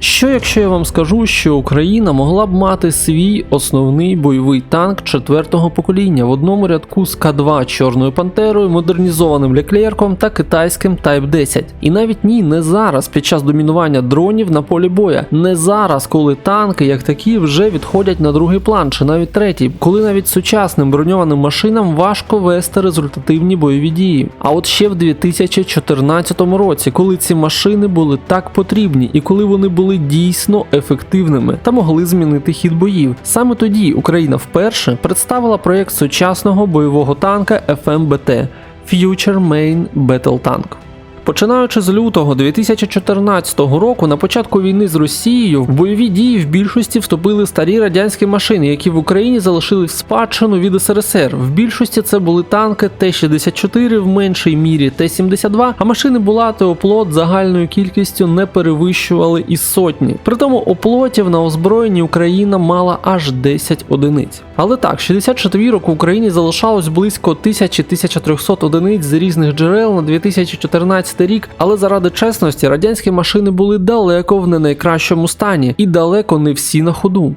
Що якщо я вам скажу, що Україна могла б мати свій основний бойовий танк четвертого покоління в одному рядку з К2 Чорною Пантерою, модернізованим Леклерком та китайським Type 10? І навіть ні, не зараз, під час домінування дронів на полі боя, не зараз, коли танки як такі вже відходять на другий план, чи навіть третій, коли навіть сучасним броньованим машинам важко вести результативні бойові дії. А от ще в 2014 році, коли ці машини були так потрібні і коли вони були дійсно ефективними та могли змінити хід боїв. Саме тоді Україна вперше представила проєкт сучасного бойового танка FMBT Future Main Battle Tank. Починаючи з лютого 2014 року, на початку війни з Росією в бойові дії в більшості вступили старі радянські машини, які в Україні залишили в спадщину від СРСР. В більшості це були танки Т-64, в меншій мірі Т-72, а машини Булати оплот загальною кількістю не перевищували і сотні. Притому оплотів на озброєнні Україна мала аж 10 одиниць. Але так, 64 року Україні залишалось близько 1000-1300 одиниць з різних джерел на 2014 рік, але заради чесності радянські машини були далеко в не найкращому стані і далеко не всі на ходу.